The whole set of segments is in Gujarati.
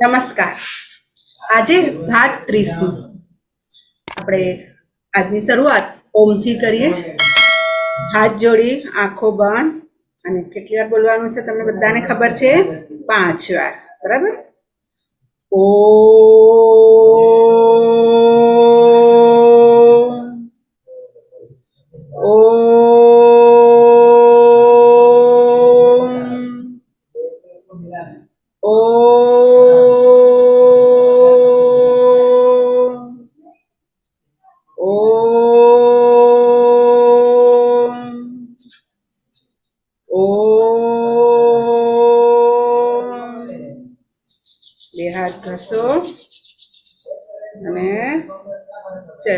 નમસ્કાર. આજે ભાગ ત્રીસમું. આપણે આજની શરૂઆત ઓમથી કરીએ. હાથ જોડી, આંખો બંધ, અને કેટલી વાર બોલવાનું છે તમને બધાને ખબર છે? પાંચ વાર. બરાબર? ઓ ઓમ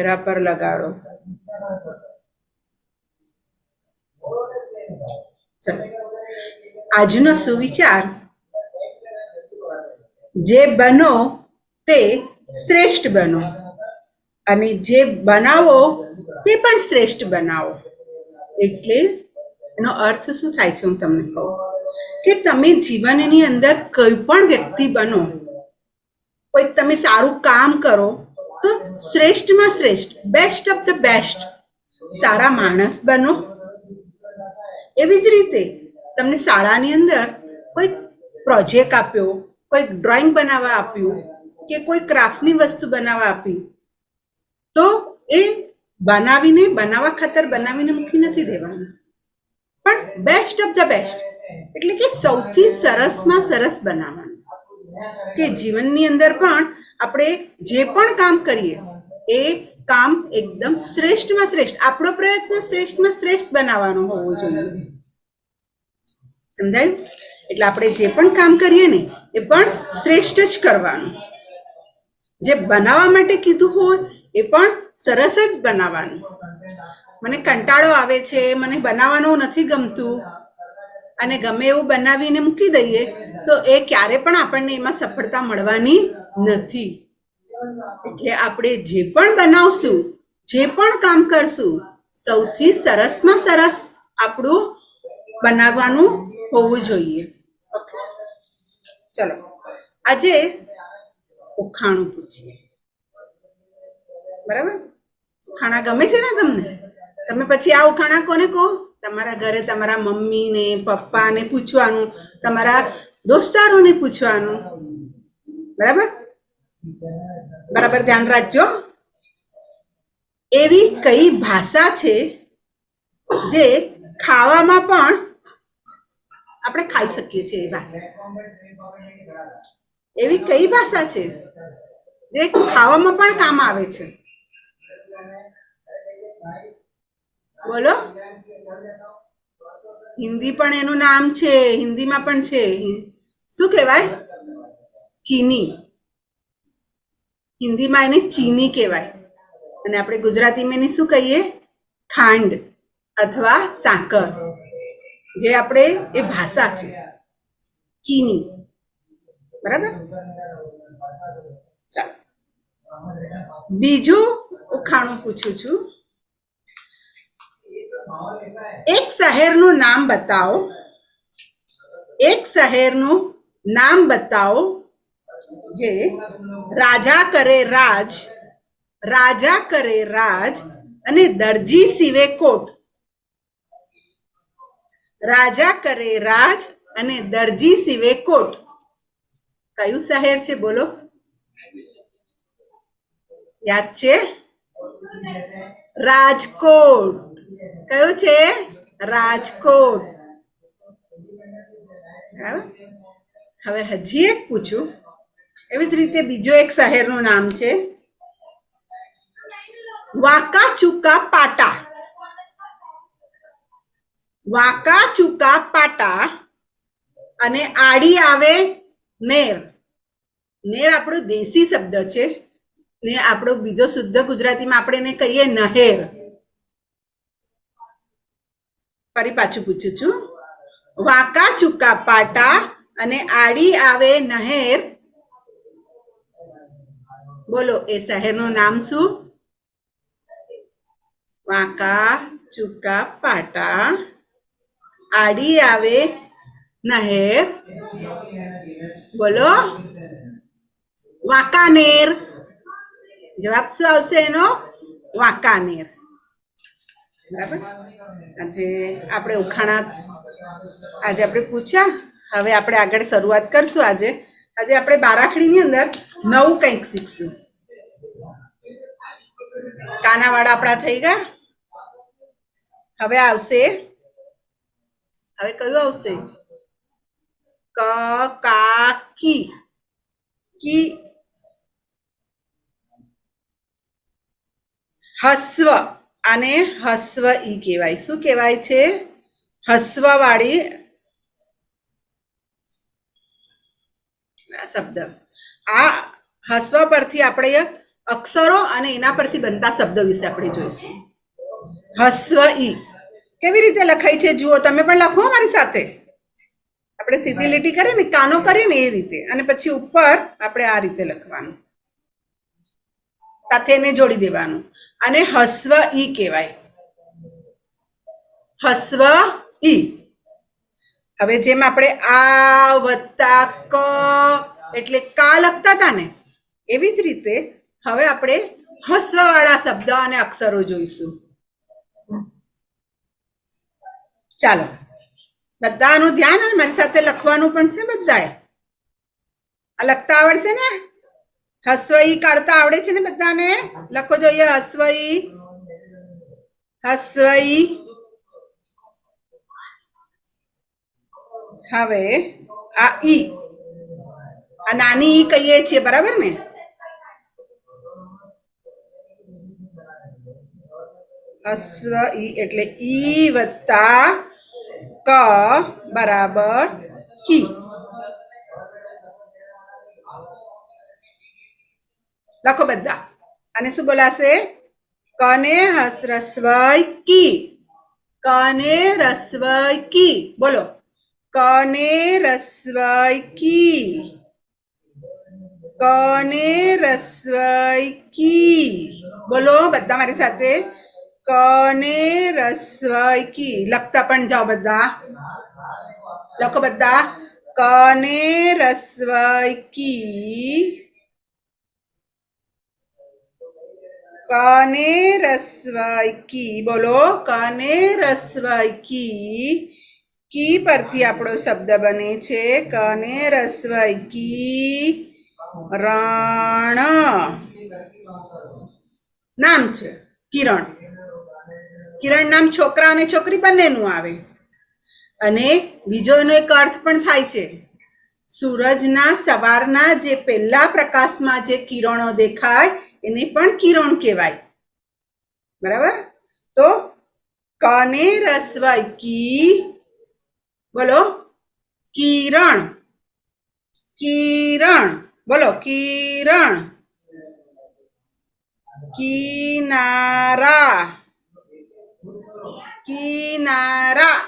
ચહેરા પર લગાડો. આજનો સુવિચાર. જે બનો તે શ્રેષ્ઠ બનો. અને જે બનાવો તે પણ શ્રેષ્ઠ બનાવો. એટલે એનો અર્થ શું થાય છે હું તમને કહું. કે તમે જીવનની અંદર કોઈ પણ વ્યક્તિ બનો, કોઈ તમે સારું કામ કરો તો શ્રેષ્ઠમાં શ્રેષ્ઠ બેસ્ટ ઓફ ધ બેસ્ટ સારા માણસ બનો. એવી જ રીતે તમને શાળાની અંદર કોઈ પ્રોજેક્ટ આપ્યો, કોઈ ડ્રોઈંગ બનાવવા આપ્યું કે કોઈ ક્રાફ્ટની વસ્તુ બનાવવા આપી, તો એ બનાવીને, બનાવવા ખાતર બનાવીને મૂકી નથી દેવાનું. પણ બેસ્ટ ઓફ ધ બેસ્ટ એટલે કે સૌથી સરસમાં સરસ બનાવવાનું. કે જીવનની અંદર પણ આપણે જે પણ કામ કરીએ, એ કામ એકદમ શ્રેષ્ઠમાં શ્રેષ્ઠ, આપણો પ્રયત્ન શ્રેષ્ઠમાં શ્રેષ્ઠ બનાવવાનો હોવો જોઈએ. સમજાયું? એટલે આપણે જે પણ કામ કરીએ ને, એ પણ શ્રેષ્ઠ જ કરવાનું. જે બનાવવા માટે કીધું હોય, એ પણ સરસ જ બનાવવાનું. મને કંટાળો આવે છે, મને બનાવવાનું નથી ગમતું. અને ગમે એવું બનાવીને મૂકી દઈએ, તો એ ક્યારે પણ આપણને એમાં સફળતા મળવાની નથી. એટલે આપણે જે પણ બનાવશું, જે પણ કામ કરશું, સૌથી સરસમાં સરસ આપણું બનાવવાનું હોવું જોઈએ. ચલો, આજે ઉખાણું પૂછીએ. બરાબર? ખાણા ગમે છે ને તમને? તમે પછી આ ઉખાણા કોને કહો? તમારા ઘરે તમારા મમ્મીને, પપ્પાને પૂછવાનું, તમારા દોસ્તારોને પૂછવાનું. બરાબર? બરાબર, ધ્યાન રાખજો. એવી કઈ ભાષા છે જે ખાવામાં પણ આપણે ખાઈ શકીએ છીએ એ ભાષા. એવી કઈ ભાષા છે જે ખાવામાં પણ કામ આવે છે? બોલો. હિન્દી પણ એનું નામ છે, હિન્દીમાં પણ છે. શું કહેવાય? ચીની. હિન્દીમાં એને ચીની કહેવાય. અને આપણે ગુજરાતીમાં એને શું કહીએ? ખાંડ અથવા સાકર. જે આપણે એ ભાષા છે. ચીની. બરાબર? ચાલો. બીજું ઉખાણું પૂછું છું. એક શહેરનું નામ બતાવો. એક શહેરનું નામ બતાવો. જે રાજા કરે રાજ, રાજા કરે રાજ અને દરજી સીવે કોટ. રાજા કરે રાજ અને દરજી સીવે કોટ. કયું શહેર છે બોલો? યાદ છે? રાજકોટ. કયું છે? રાજકોટ. હવે હજી એક પૂછું. એવી જ રીતે બીજો એક શહેરનું નામ છે વાકા ચુકા પાટા. વાકા ચુકા પાટા અને આડી આવે નેર. નેર આપણો દેશી શબ્દ છે ને આપણો બીજો શુદ્ધ ગુજરાતીમાં આપણે એને કહીએ નહેર. ફરી પાછું પૂછું છું. વાકા ચુકા પાટા અને આડી આવે નહેર બોલો, એ શહેરનું નામ શું? વાંકા, ચૂકા, પાટા, આડી આવે, નહેર. બોલો, વાંકાનેર. જવાબ શું આવશે એનો? વાંકાનેર. બરાબર? આજે આપણે ઉખાણા, આજે આપણે પૂછ્યા. હવે આપણે આગળ શરૂઆત કરશું આજે. આજે આપણે બારાખડીની અંદર નવું કંઈક શીખશું. કાનાવાળા આપણા થઈ ગયા. હવે આવશે. હવે કયું આવશે? ક, કા, કી. કી. હસ્વ. આને હસ્વ ઈ કહેવાય. શું કહેવાય છે? હસ્વ શબ્દ. આ હસ્વ પરથી આપણે અક્ષરો અને એના પરથી બનતા શબ્દો વિશે આપણે જોઈશું. હસ્વ ઈ કેવી રીતે લખાય છે જુઓ તમે પણ લખો મારી સાથે. આપણે સીધી લીટી કરીએ ને કાનો કરીએ ને એ રીતે. અને પછી ઉપર આપણે આ રીતે લખવાનું. સાથે એને જોડી દેવાનું. અને હસ્વ ઈ કહેવાય. હસ્વ ઈ હવે જેમ આપણે આ વત્તા ક, એટલે કા લખતા હતા ને, એવી જ રીતે હવે આપણે હસ્વવાળા શબ્દ અને અક્ષરો જોઈશું. ચાલો, બધાનું ધ્યાન અને મારી સાથે લખવાનું પણ છે બધાએ? આ લખતા આવડશે ને? હસ્વઈ કાઢતા આવડે છે ને બધાને? લખો જોઈએ હસ્વઈ. હસ્વઈ હવે આ ઈ. આ નાની ઈ કહીએ છીએ, બરાબર ને? હસ્વ ઈ એટલે ઈ વત્તા ક બરાબર કી. લખો બધા. અને શું બોલાશે? કને હસ રસ્વય કી. કને રસ્વય કી. બોલો. કને રસ્વય કી કને રસ્વય કી બોલો બધા મારી સાથે કને રસ્વય કી લખતા પણ જાઓ બધા લખો બધા કને રસ્વય કી કને રસ્વય કી બોલો કને રસ્વય કી કી પરથી આપણો શબ્દ બને છે? કને રસ્વય કી રણ. નામ છે. કિરણ. કિરણ નામ છોકરા અને છોકરી બંનેનું આવે. અને બીજો એનો એક અર્થ પણ થાય છે. સૂરજના સવારના જે પહેલા પ્રકાશમાં જે કિરણો દેખાય, એને પણ કિરણ કહેવાય. બરાબર? તો કને રસ્વય કી બોલો. કિરણ. કિરણ. બોલો, કિરણ. કિનારા. કિનારા.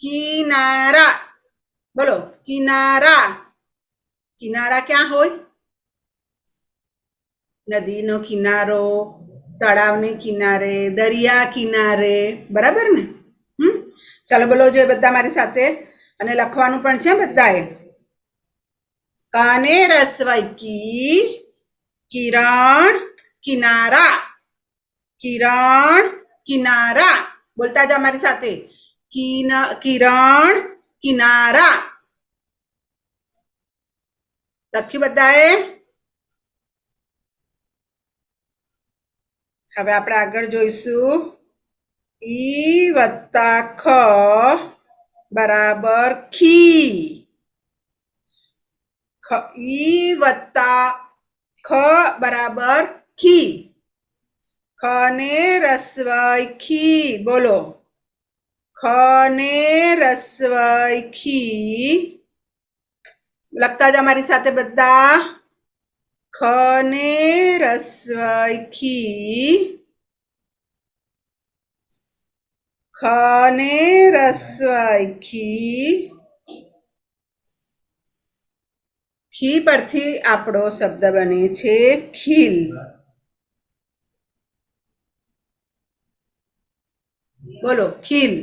કિનારા. બોલો, કિનારા. કિનારા ક્યાં હોય? નદીનો કિનારો, તળાવને કિનારે, દરિયા કિનારે. બરાબર ને? ચાલો બોલો જોઈએ બધા મારી સાથે. અને લખવાનું પણ છે બધાએ. કાને રસવાઈ કી કિરણ કિનારા. કિરણ કિનારા. બોલતા જા મારી સાથે. કિરણ કિનારા. લખ્યું બધાએ? હવે આપણે આગળ જોઈશું. ઈ વત્તા ખ બરાબર ખી. ખ, ઈ વત્તા ખ બરાબર ખી. ખને રસવાય ખી, બોલો. ખને રસવાય ખી. લખતા જ અમારી સાથે બધા. ખને રસવાય ખી. ખને રસવાય ખી ખી પરથી આપણો શબ્દ બને છે ખીલ. બોલો, ખીલ.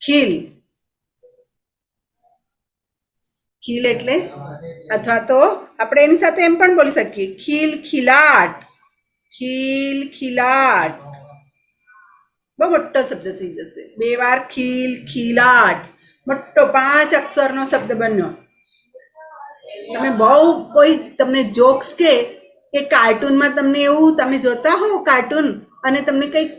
ખીલ. ખીલ એટલે? અથવા તો આપણે એની સાથે એમ પણ બોલી શકીએ. ખીલ ખીલાટ. ખીલ ખીલાટ. બહુ મોટો શબ્દ થઈ જશે બે વાર ખીલ ખીલાટ મોટો પાંચ અક્ષરનો શબ્દ બન્યો તમે બહુ કોઈ તમને જોક્સ કે એ કાર્ટૂનમાં તમને એવું તમે જોતા હો કાર્ટૂન અને તમને કંઈક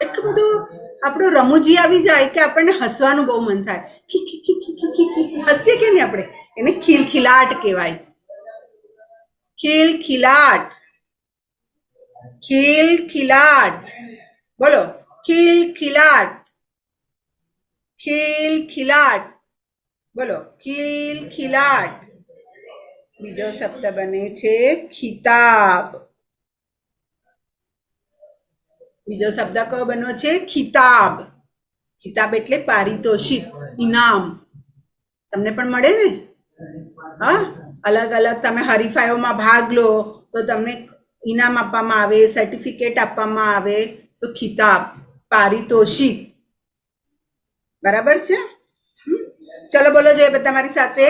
એટલું બધું આપણું રમૂજી આવી જાય કે આપણને હસવાનું બહુ મન થાય ખી ખી ખી ખી ખી ખી હસીએ કે નહીં આપણે એને ખીલખીલાટ કહેવાય ખીલખીલાટ ખીલખીલાટ બોલો ખીલખીલાટ. ખીલખીલાટ. બોલો, ખીલખીલાટ. બીજો શબ્દ બને છે ખિતાબ. બીજો શબ્દ કયો બન્યો છે? ખિતાબ. ખિતાબ એટલે પારિતોષિક, ઇનામ. તમને પણ મળે ને? હા? અલગ અલગ તમે હરીફાઈઓમાં ભાગ લો, તો તમને ઇનામ આપવામાં આવે, સર્ટિફિકેટ આપવામાં આવે, તો ખિતાબ. પારિતોષિક. બરાબર છે? ચલો બોલો જોઈએ બધા મારી સાથે.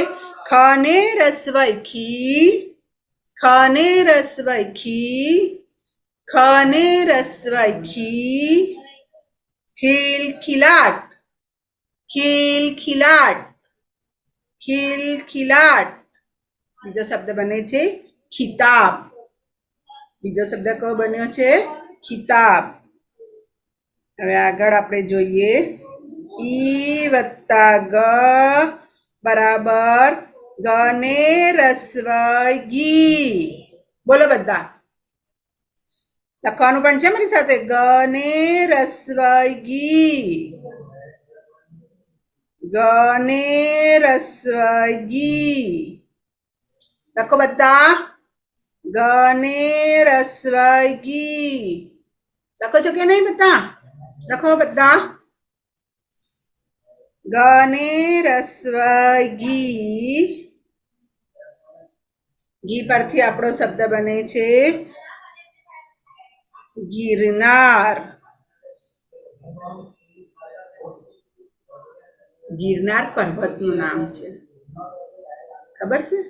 ખને રસવાઈ ખી. ખને રસવાઈ ખી. ખને રસવાઈ ખી. ખીલ ખીલાટ. ખીલ ખીલાટ. ખીલ ખીલાટ. બીજો શબ્દ બને છે ખિતાબ. બીજો શબ્દ કયો બન્યો છે? ખિતાબ. હવે આગળ આપણે જોઈએ ઈ વત્તા ગ બરાબર ગ ને રસ્વ ગી બોલો બધા. લખવાનું પણ છે મારી સાથે? ગ ને રસ્વ ગી ગ ને રસ્વ ગી લખો બધા. ગ ને રસ્વ ગી લખો છો કે નહીં બધા? લખો બધા. ગને રસ્વ ઘી. ઘી પરથી આપણો શબ્દ બને છે ગિરનાર. ગિરનાર પર્વતનું નામ છે. ખબર છે?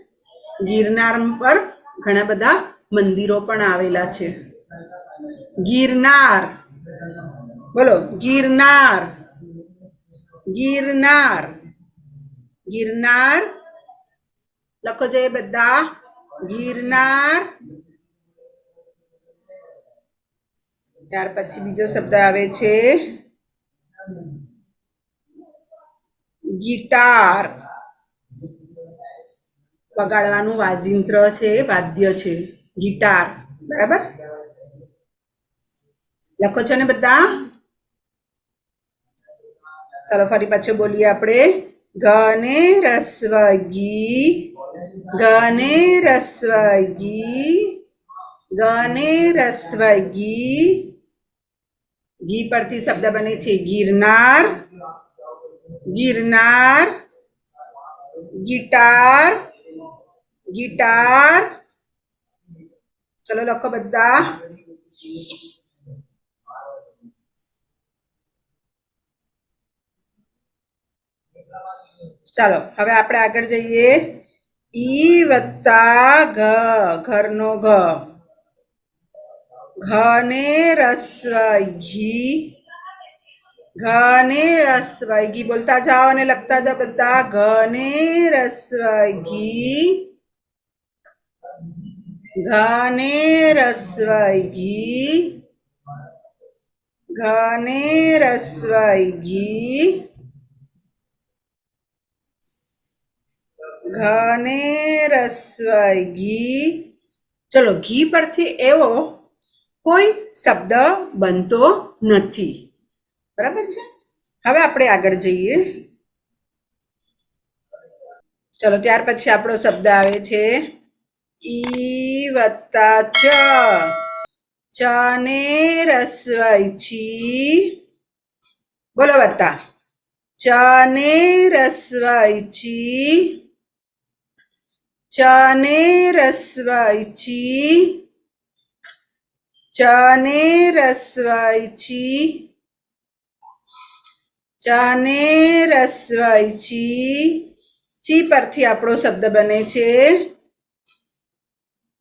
ગિરનાર પર ઘણા બધા મંદિરો પણ આવેલા છે. ગિરનાર. બોલો, ગિરનાર ગિરનાર ગિરનાર, લખો જોઈએ બધા, ગિરનાર. ત્યાર પછી બીજો શબ્દ આવે છે, ગિટાર. વગાડવાનું વાજિંત્ર છે, વાદ્ય છે, ગિટાર. બરાબર? લખો છો ને બધા? ચાલો ફરી પાછું બોલીએ આપણે. ગને રસ્વગી ગને રસ્વગી ગને રસ્વગી ઘી પરથી શબ્દ બને છે ગિરનાર ગિરનાર, ગિટાર ગિટાર. ચલો લખો બધા. ચાલો, હવે આપણે આગળ જઈએ. ઈ વત્તા ઘ, ઘરનો ઘ. ઘને રસ્વ ઘી. ઘને રસ્વ ઘી. બોલતા જાઓ અને લખતા જાઓ બધા. ઘને રસ્વ ઘી. ઘને રસ્વ ઘી. ઘને રસ્વ ઘી. ઘને રસ્વઈ ઘી. ચલો, ઘી પરથી એવો કોઈ શબ્દ બનતો નથી. બરાબર છે? હવે આપણે આગળ જઈએ. ચલો, ત્યાર પછી આપણો શબ્દ આવે છે ઈ વત્તા ચ. ચ ને રસ્વઈ છી. બોલો વત્તા. ચ ને રસ્વઈ છી. ચને રસ્વઈ ચને રસ્વઈ ચને રસ્વઈ ચી પરથી આપણો શબ્દ બને છે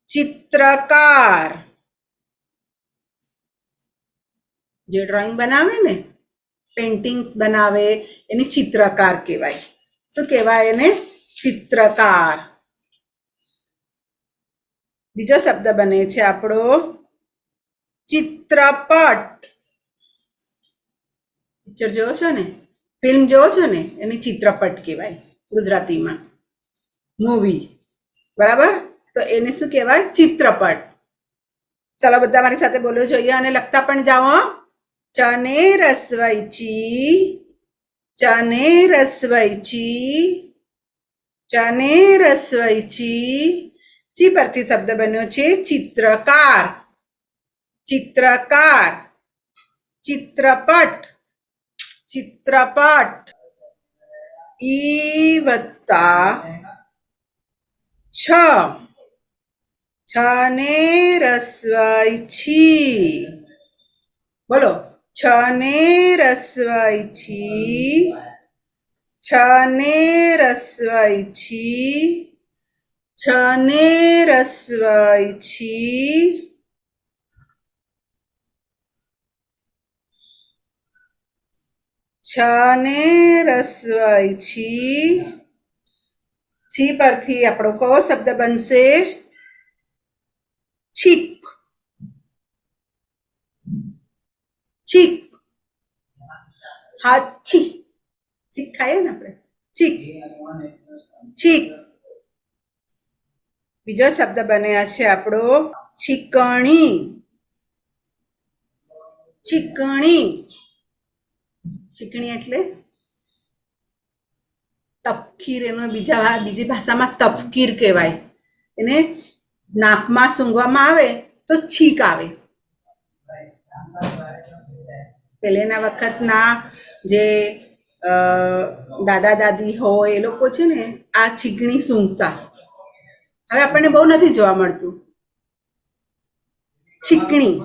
ચિત્રકાર. જે ડ્રોઈંગ બનાવે ને પેઇન્ટિંગ્સ બનાવે, એને ચિત્રકાર કહેવાય. શું કહેવાય એને? ચિત્રકાર. બીજો શબ્દ બને છે આપણો ચિત્રપટ. પિક્ચર જોવો છો ને? ફિલ્મ જોવો છો ને? એને ચિત્રપટ કહેવાય ગુજરાતીમાં. મૂવી બરાબર? તો એને શું કહેવાય? ચિત્રપટ. ચાલો બધા મારી સાથે બોલવું જોઈએ અને લખતા પણ જાઓ. ચને રસવાઈચી ચને રસવાઈચી ચને રસવૈચી ચી પરથી શબ્દ બન્યો છે ચિત્રકાર. ચિત્રકાર. ચિત્રપટ. ચિત્રપટ. ઈ વત્તા છ. છ ને રસવાઈ છી. બોલો. છ ને રસવાઈ છી. છ ને રસવાઈ છી. છ ને રસવાઈ છી છ ને રસવાઈ છી છી પરથી આપણો કયો શબ્દ બનશે છીક છીક હા છી છીક ખાઈએ ને આપણે છીક છીક બીજો શબ્દ બન્યા છે આપણો છીકણી ચીકણી. ચીકણી એટલે તપકીર, એનો બીજા બીજી ભાષામાં તપકીર કહેવાય. એને નાકમાં સૂંઘવામાં આવે તો છીક આવે. પહેલેના વખતના જે દાદા દાદી હોય એ લોકો છે ને, આ ચીકણી સૂંઘતા. હવે આપણને બહુ નથી જોવા મળતું. ચીકણી.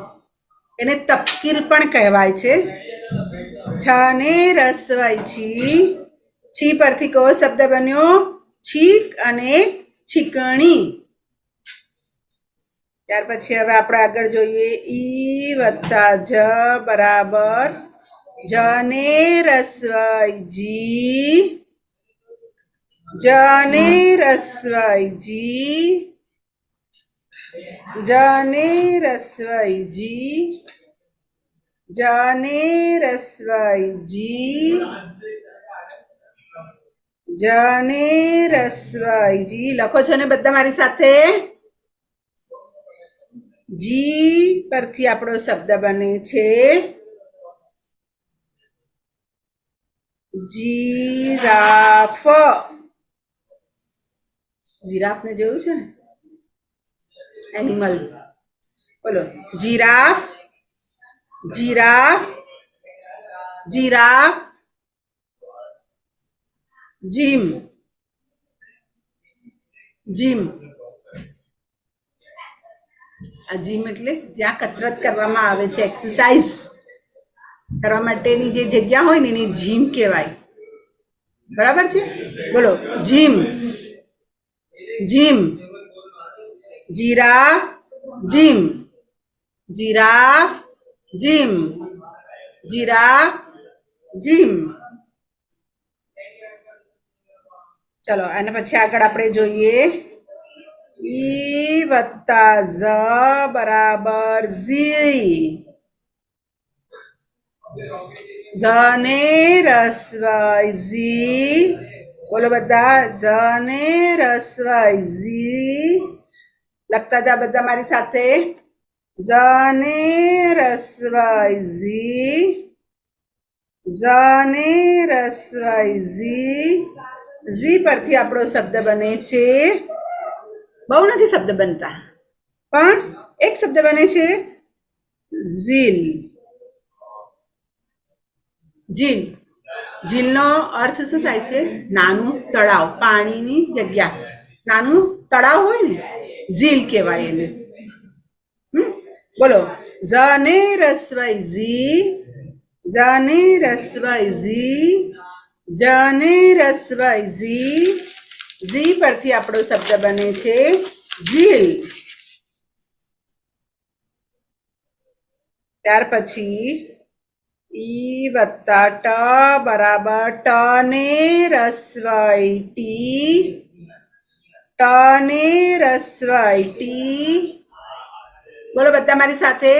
એને તપકીર પણ કહેવાય છે. છાને રસવાય છી. છી પરથી કયો શબ્દ બન્યો? છીક અને છીકણી. ત્યાર પછી હવે આપણે આગળ જોઈએ. ઈ વત્તા જ બરાબર. જને રસવાય જી. જ. રસવાઈજી જને રસવાઈજી જને રસવાઈજી જને જી. જ ને રસવાઈ જી. જ ને રસવાઈ જી. લખો છો ને બધા મારી સાથે? જી પરથી આપણો શબ્દ બને છે. જીરાફ. જીરાફને જોયું છે ને? એનિમલ બોલો. Giraffe. Giraffe. Giraffe. Gym. Gym. આ જીમ એટલે જ્યાં કસરત કરવામાં આવે છે એક્સરસાઇઝ કરવા માટેની જે જગ્યા હોય ને, એને જીમ કહેવાય. બરાબર છે? બોલો. Gym. Gym giraffe gym giraffe gym giraffe gym ચલો અને પછી આગળ આપણે જોઈએ ઈ વત્તા ઝ બરાબર ઝી ઝ ને રસવાઈ ઝી બોલો બધા, જને રસવાઈ ઝી. લખતા જા બધા મારી સાથે. જને રસવાઈ ઝી. ઝ રસવાઈ ઝી. ઝી પરથી આપણો શબ્દ બને છે. બહુ નથી શબ્દ બનતા, પણ એક શબ્દ બને છે. ઝીલ. ઝીલ. ઝીલનો અર્થ શું થાય છે? નાનું તળાવ, પાણીની જગ્યા. નાનું તળાવ હોય ને, ઝીલ કહેવાય એને? બોલો. ઝને રસવાઈ ઝી ઝને રસવાઈ ઝી, જને રસવાઈ ઝી. ઝી પરથી આપણો શબ્દ બને છે ઝીલ. ત્યાર પછી ઈ વત્તા ટ બરાબર ટ ને રસવાઈ ટી ટ ને રસવાઈ ટી બોલો બધા મારી સાથે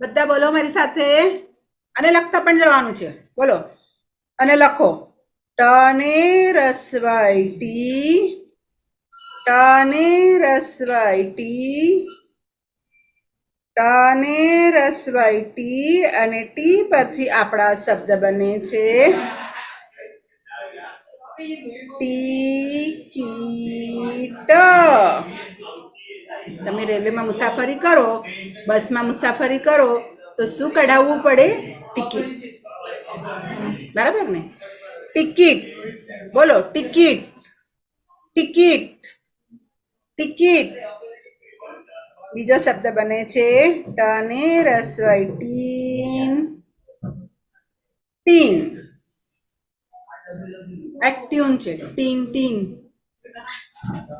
બધા બોલો મારી સાથે અને લખતા પણ જવાનું છે બોલો અને લખો ટને રસવાઈ ટી ટને રસવાઈ ટી ટને રસવાઈ ટી અને ટી પરથી આપણા શબ્દ બને છે. ટિકિટ. તમે રેલવેમાં મુસાફરી કરો, બસમાં મુસાફરી કરો, તો શું કઢાવવું પડે? ટિકિટ. બરાબર ને? ટિકિટ. બોલો, ટિકિટ. ટિકિટ. ટિકિટ. બીજો શબ્દ બને છે, ટને રસવાઈ ટીન. ટીન. એક ટ્યુન છે. ટીન ટીન.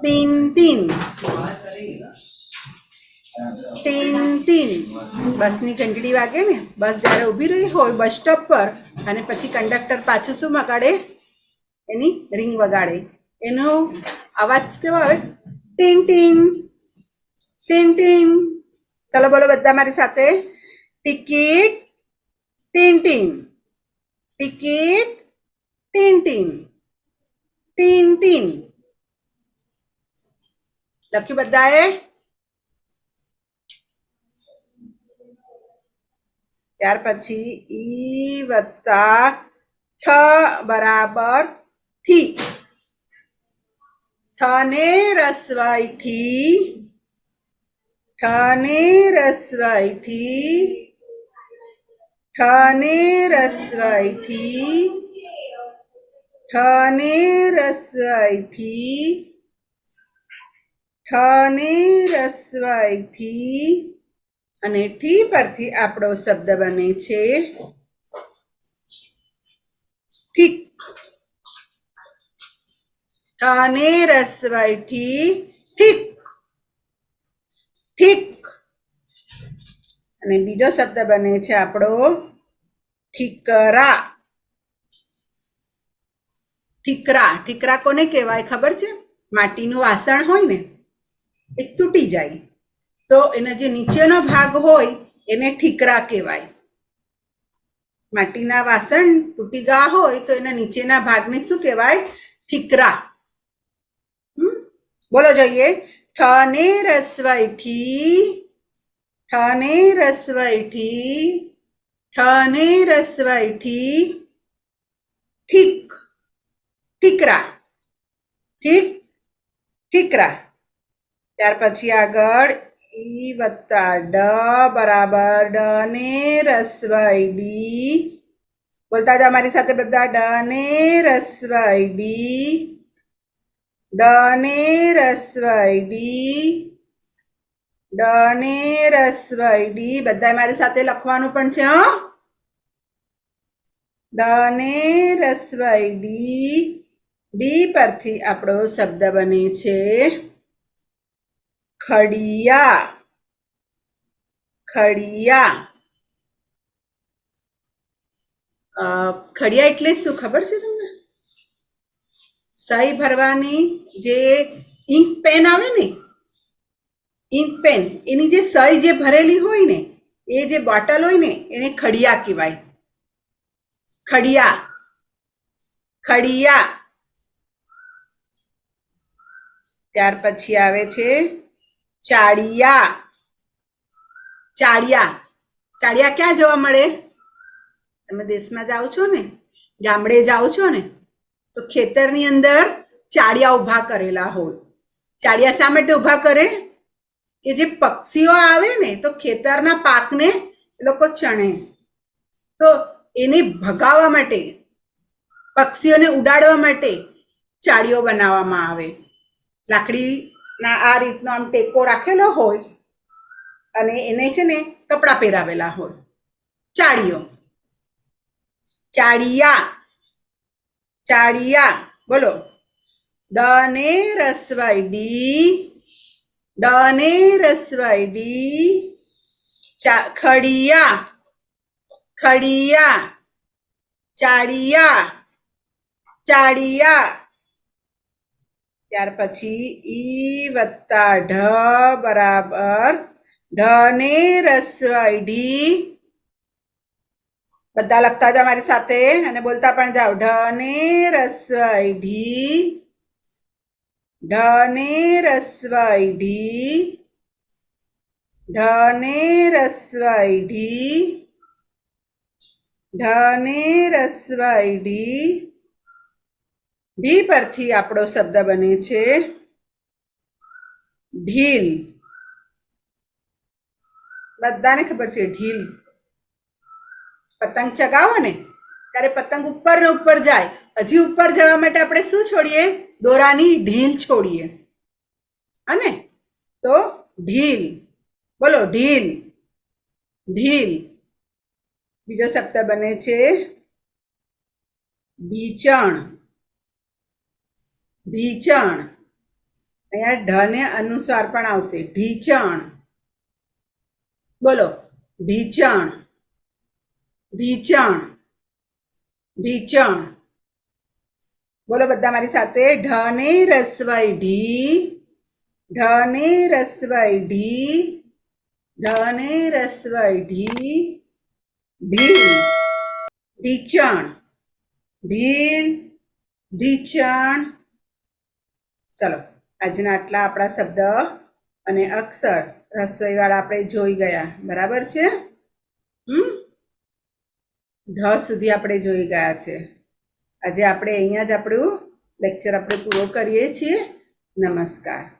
ટીન ટીન. ટીન ટીન. બસની ઘંટડી વાગે ને, બસ જ્યારે ઊભી રહી હોય બસ સ્ટોપ પર, અને પછી કંડક્ટર પાછું શું વગાડે? એની રિંગ વગાડે. એનો અવાજ કેવો આવે? ટીન ટીન. ટીન ટીન ચલો બોલો બધા મારી સાથે ટિકિટ ટીન ટીન ટિકિટ ટીન ટીન ટીન ટીન લખ્યું બધાએ ત્યાર પછી ઈ વત્તા ઠ બરાબરથી થને રસવાઈ ઠી ઠને રસવાઈ ઠી ઠને રસવાઈ ઠી ખાને રસવાઈ ઠી ઠને રસવાઈ ઠી અને ઠી પરથી આપણો શબ્દ બને છે ઠીક. ઠને રસવાઈ ઠી ઠીક. ઠીક. અને બીજો શબ્દ બને છે આપણો ઠીકરા. ઠીકરા. ઠીકરા કોને કહેવાય ખબર છે? માટીનું વાસણ હોય ને એ તૂટી જાય. તો એનો જે નીચેનો ભાગ હોય, એને ઠીકરા કહેવાય. માટીના વાસણ તૂટી ગયા હોય, તો એના નીચેના ભાગને શું કહેવાય? ઠીકરા? બોલો જોઈએ. ઠને રસવાઈ ઠી ઠને રસવાઈ ઠી ઠને રસવાઈ ઠીક ઠીકરા ઠીક ઠીકરા ત્યાર પછી આગળ ઈ વત્તા ડ બરાબર ડ ને રસવાઈ ડી બોલતા જ મારી સાથે બધા ડ ને રસવાઈ ડી ડ ને રસવાઈ ડી ડને રસવાઈ ડી બધા મારી સાથે લખવાનું પણ છે, હો. ડ ને રસવાઈ ડી ડી પરથી આપણો શબ્દ બને છે ખડિયા. ખડિયા. ખડિયા એટલે શું ખબર છે તમને? સહી ભરવાની જે ઇંક પેન આવે ને ઇંક પેન એની જે સહી જે ભરેલી હોય ને, એ જે બોટલ હોય ને, એને ખડિયા કહેવાય. ખડિયા ખડિયા. ત્યાર પછી આવે છે ચાળિયા. ચાળિયા ચાળિયા ક્યાં જોવા મળે? તમે દેશમાં જાઓ છો ને, ગામડે જાઓ છો ને તો ખેતરની અંદર ચાડિયા ઊભા કરેલા હોય. ચાડિયા શા માટે ઊભા કરે? કે જે પક્ષીઓ આવે ને, તો ખેતરના પાકને એ લોકો ચણે. તો એને ભગાવવા માટે, પક્ષીઓને ઉડાડવા માટે ચાળીઓ બનાવવામાં આવે. લાકડીના આ રીતનો આમ ટેકો રાખેલો હોય અને એને છે ને કપડાં પહેરાવેલા હોય. ચાળીઓ. ચાળિયા. ચાળિયા. બોલો. ડ ને રસવાય ડી. ડ ને રસવાય ડી. ખડિયા. ખડિયા. ચાળિયા. ચાળિયા. ત્યાર પછી ઈ વત્તા ઢ બરાબર. ઢ ને રસવાય ઢી બધા લખતા જાઓ મારી સાથે અને બોલતા પણ જાઓ. ઢને રસવાઈ ઢી ઢ રસવાઈ ઢી ઢ રસવાઈ ઢી ઢ રસવાઈ ઢી ઢી પરથી આપણો શબ્દ બને છે ઢીલ. બધાને ખબર છે ઢીલ. પતંગ ચગાવો ને, ત્યારે પતંગ ઉપર ને ઉપર જાય. હજી ઉપર જવા માટે આપણે શું છોડીએ? દોરાની ઢીલ છોડીએ. અને તો ઢીલ, બોલો ઢીલ ઢીલ. બીજો શબ્દ બને છે ઢીચણ ઢીચણ અહીંયા ઢને અનુસાર પણ આવશે. ઢીચણ બોલો ઢીચણ ઢીચણ. ઢીચણ. બોલો બધા મારી સાથે. ઢને રસવાઈ ઢી. ઢને રસવાઈ ઢી. ઢને રસવાઈ ઢી. ઢીલ. ઢીચણ. ઢીલ. ઢીચણ. ચલો, આજના આટલા આપણા શબ્દ અને અક્ષર રસોઈવાળા આપણે જોઈ ગયા. બરાબર છે? હમ? ઢ સુધી આપણે જોઈ ગયા છે. આજે આપણે અહીંયા જ આપણું લેક્ચર આપણે પૂરો કરીએ છીએ. નમસ્કાર.